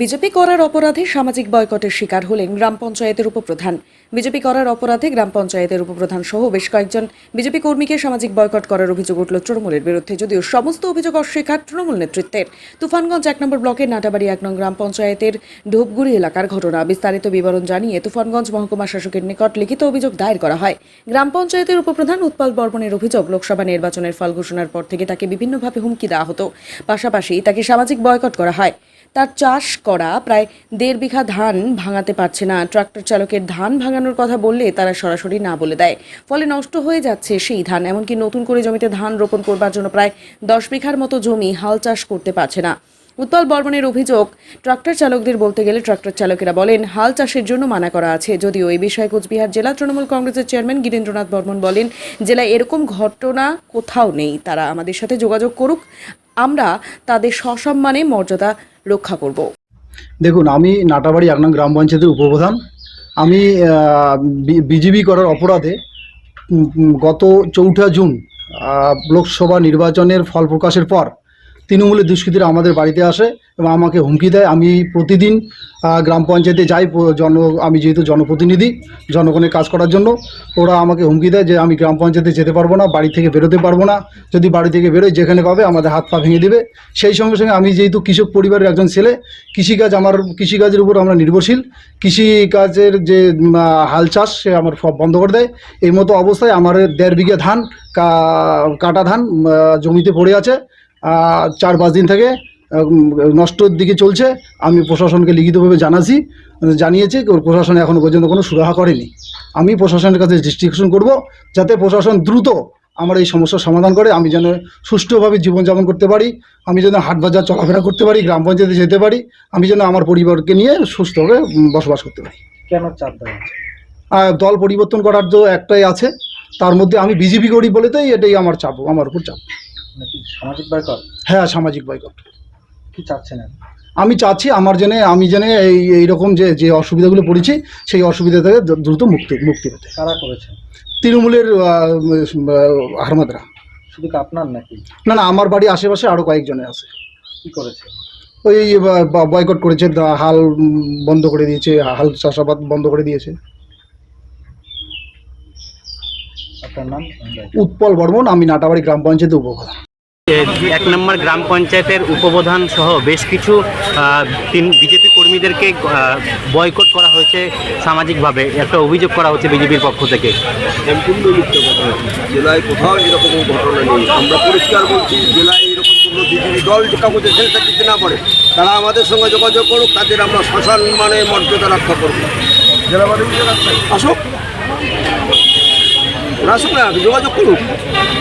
BJP করার অপরাধে সামাজিক বয়কটের শিকার হলেন গ্রাম পঞ্চায়েতের উপপ্রধান। বিজেপি করার অপরাধে গ্রাম পঞ্চায়েতের উপপ্রধান সহ বেশ কয়েকজন বিজেপি কর্মীকে সামাজিক বয়কট করার অভিযোগ উঠল তৃণমূলের বিরুদ্ধে, যদিও সমস্ত অভিযোগ অস্বীকার তৃণমূল নেতৃত্বের। তুফানগঞ্জ এক নম্বর ব্লকের নাটাবাড়ি এক নং গ্রাম পঞ্চায়েতের ঢোপগুড়ি এলাকার ঘটনা। বিস্তারিত বিবরণ জানিয়ে তুফানগঞ্জ মহকুমা শাসকের নিকট লিখিত অভিযোগ দায়ের করা হয়। গ্রাম পঞ্চায়েতের উপপ্রধান উৎপল বর্মনের অভিযোগ, লোকসভা নির্বাচনের ফল ঘোষণার পর থেকে তাকে বিভিন্নভাবে হুমকি দেওয়া হতো। পাশাপাশি তাকে সামাজিক বয়কট করা হয়। তার চাষ করা প্রায় দেড় বিঘা ধান ভাঙাতে পারছে না। ট্রাক্টর চালকের ধান ভাঙানোর কথা বললে তারা সরাসরি না বলে দেয়। ফলে নষ্ট হয়ে যাচ্ছে সেই ধান, এমনকি নতুন করে জমিতে ধান রোপণ করবার জন্য প্রায় দশ বিঘার মতো জমি হাল চাষ করতে পারছে না। উৎপল বর্মনের অভিযোগ, ট্রাক্টর চালকদের বলতে গেলে ট্রাক্টর চালকেরা বলেন, হাল চাষের জন্য মানা করা আছে। যদিও এই বিষয়ে কোচবিহার জেলা তৃণমূল কংগ্রেসের চেয়ারম্যান গিরেন্দ্রনাথ বর্মন বলেন, জেলায় এরকম ঘটনা কোথাও নেই। তারা আমাদের সাথে যোগাযোগ করুক। আমরা তাদের সসম্মানে মর্যাদা রক্ষা করব। দেখুন, আমি নাটাবাড়ি একনাম গ্রাম পঞ্চায়েতের উপপ্রধান। আমি বিজেপি করার অপরাধে গত চৌঠা জুন লোকসভা নির্বাচনের ফল প্রকাশের পর তৃণমূলের দুষ্কৃতীরা আমাদের বাড়িতে আসে এবং আমাকে হুমকি দেয়। আমি প্রতিদিন গ্রাম পঞ্চায়েতে যাই জন, আমি যেহেতু জনপ্রতিনিধি, জনগণের কাজ করার জন্য, ওরা আমাকে হুমকি দেয় যে আমি গ্রাম পঞ্চায়েতে যেতে পারব না, বাড়ি থেকে বেরোতে পারব না। যদি বাড়ি থেকে বেরোই যেখানে পাবে, আমাদের হাত পা ভেঙে দেবে। সেই সঙ্গে সঙ্গে আমি যেহেতু কৃষক পরিবারের একজন ছেলে, কৃষিকাজ আমার, কৃষিকাজের উপর আমরা নির্ভরশীল। কৃষিকাজের যে হাল চাষ, সে আমার সব বন্ধ করে দেয়। এই মতো অবস্থায় আমার দেড় বিঘে ধান কাটা ধান জমিতে পড়ে আছে। চার পাঁচ দিন থেকে নষ্টর দিকে চলছে। আমি প্রশাসনকে লিখিতভাবে জানাছি জানিয়েছি প্রশাসন এখনও পর্যন্ত কোনো সুরাহা করেনি। আমি প্রশাসনের কাছে ডিস্ট্রিকশন করব যাতে প্রশাসন দ্রুত আমার এই সমস্যার সমাধান করে আমি যেন সুষ্ঠুভাবে জীবনযাপন করতে পারি আমি যেন হাট বাজার চলাফেরা করতে পারি গ্রাম পঞ্চায়েতে যেতে পারি আমি যেন আমার পরিবারকে নিয়ে সুস্থভাবে বসবাস করতে পারি। কেন চাপ দেওয়া দল পরিবর্তন করার তো একটাই আছে তার মধ্যে আমি বিজেপি করি বলেতেই এটাই আমার চাপ আমার উপর চাপ। সামাজিক বয়কট হ্যাঁ সামাজিক বয়কট কি চাচ্ছেন? আমি চাচ্ছি আমার জেনে আমি জেনে এই এইরকম যে যে অসুবিধাগুলো পড়েছি সেই অসুবিধা থেকে দ্রুত মুক্তি মুক্তি পেতে। কারা করেছে? তৃণমূলের আহ, আহ, হারমাদরা। শুধু আপনার নাকি? না না আমার বাড়ি আশেপাশে আরও কয়েকজনে আছে। কি করেছে? ওই বয়কট করেছে হাল বন্ধ করে দিয়েছে হাল চাষাবাদ বন্ধ করে দিয়েছে। আপনার নাম? উৎপল বর্মন আমি নাটাবাড়ি গ্রাম পঞ্চায়েতের উপপ্রধান। এক নম্বর গ্রাম পঞ্চায়েতের উপপ্রধান সহ বেশ কিছু তিন বিজেপি কর্মীদেরকে বয়কট করা হয়েছে সামাজিকভাবে। একটা অভিযোগ করা হচ্ছে বিজেপির পক্ষ থেকে। সম্পূর্ণ মিথ্যে কথা জেলায় কোথাও এরকম ঘটনা নেই। আমরা পরিষ্কার বলছি জেলায় এরকম কোনো বিজেপি দল কাগজে সেটা দিতে না পারে। তারা আমাদের সঙ্গে যোগাযোগ করুক তাদের আমরা শ্মশান মানে মর্যাদা রক্ষা করব। জেলা মানে আসুক। আসুক না যোগাযোগ করুক।